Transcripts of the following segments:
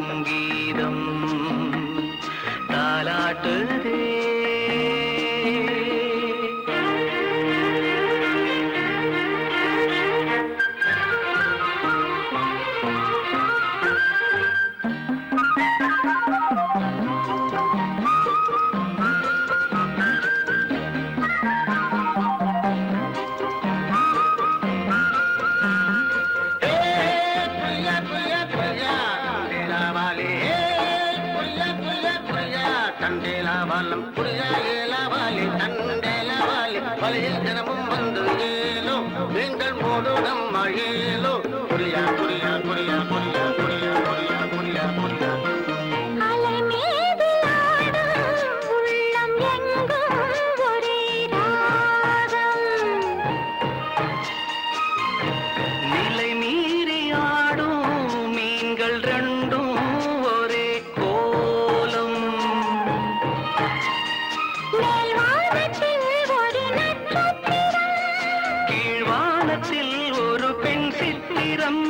സംഗീതം താലാട്ടേ தண்டேலாபாலம் புரியாயேலாபாலி தண்டேலாபாலி வலையில் தினமும் வந்து ஏலோ நீங்கள் போடும் நம்ம ஏலோ புரியா புரிய. காற்றில் ஒரு பெண் சித்திரம்.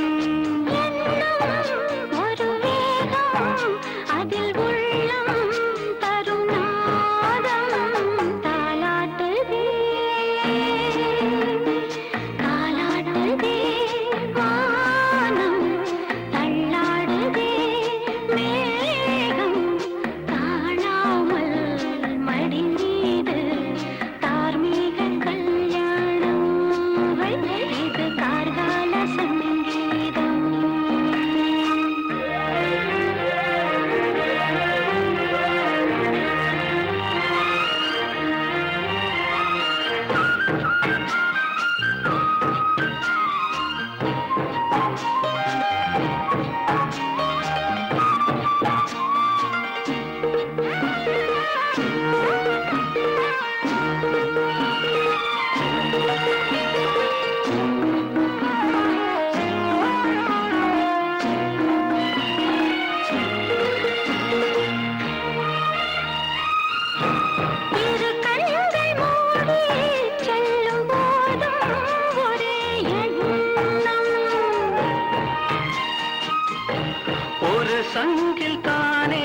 வீட்டில் தானே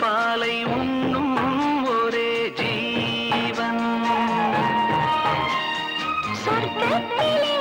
பாலை உண்ணும் ஒரே ஜீவன். சொர்க்கத்திலே